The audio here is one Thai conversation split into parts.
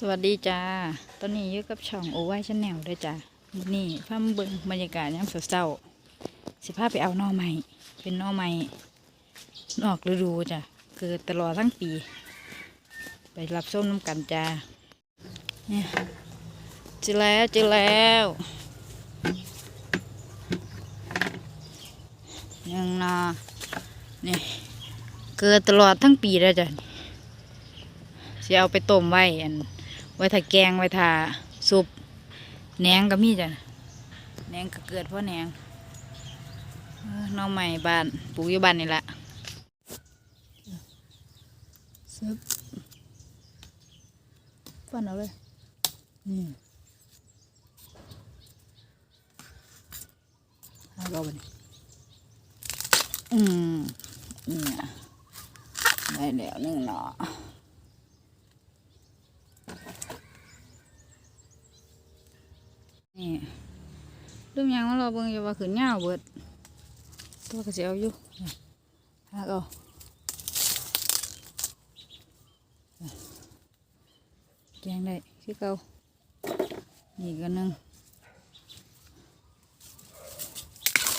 สวัสดีจ้า ตอนนี้อยู่กับช่องโอไวชาแนลด้วยจ้านี่พามาเบิ่งบรรยากาศยามเช้าๆสิพาไปเอาน่อไม้เป็นน่อไม้นอกฤดูจ้ะ เกิดตลอดทั้งปี ไปรับส้มน้ำกันจ้า เนี่ยเจอแล้วเจอแล้วยังนอนี่เกิดตลอดทั้งปีแล้วจ้ะสิเอาไปต้มไว้อัน ไว้ถ้าแกงไว้ถ้าซุปแหนงก็มีจ้ะแหนงก็เกิดเพราะแหนงน้องใหม่บ้านปลูกอยู่บ้านนี่แหละซึบฟันเอาเลยนี่เอาเราไปนี่อืมเนี่ยได้แล้วหนึ่งเนาะ นี่เรื่องยังว่าเราเบิ่งอยู่ว่าขืนเงาเบิดตัวก็สิเอาอยู่นี่หาเอาแกงได้คือเก่านี่ก็หนึง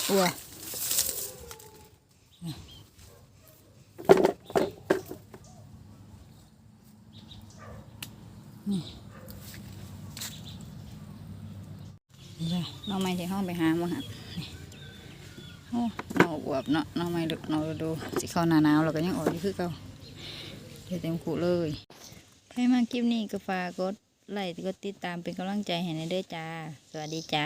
อัวนี่ น้องไม้ที่ห้องไปหามาฮะโอ้น้องอวบเนาะน้องไม้ดูน้องดูสิเข้าหนาหนาวเราก็ยังออกอยู่คือเก่าเดี๋ยวเต็มคูเลยใครมาคลิปนี้ก็ฝากกดไลค์กดติดตามเป็นกำลังใจให้ในเด้อจ้า สวัสดีจ้า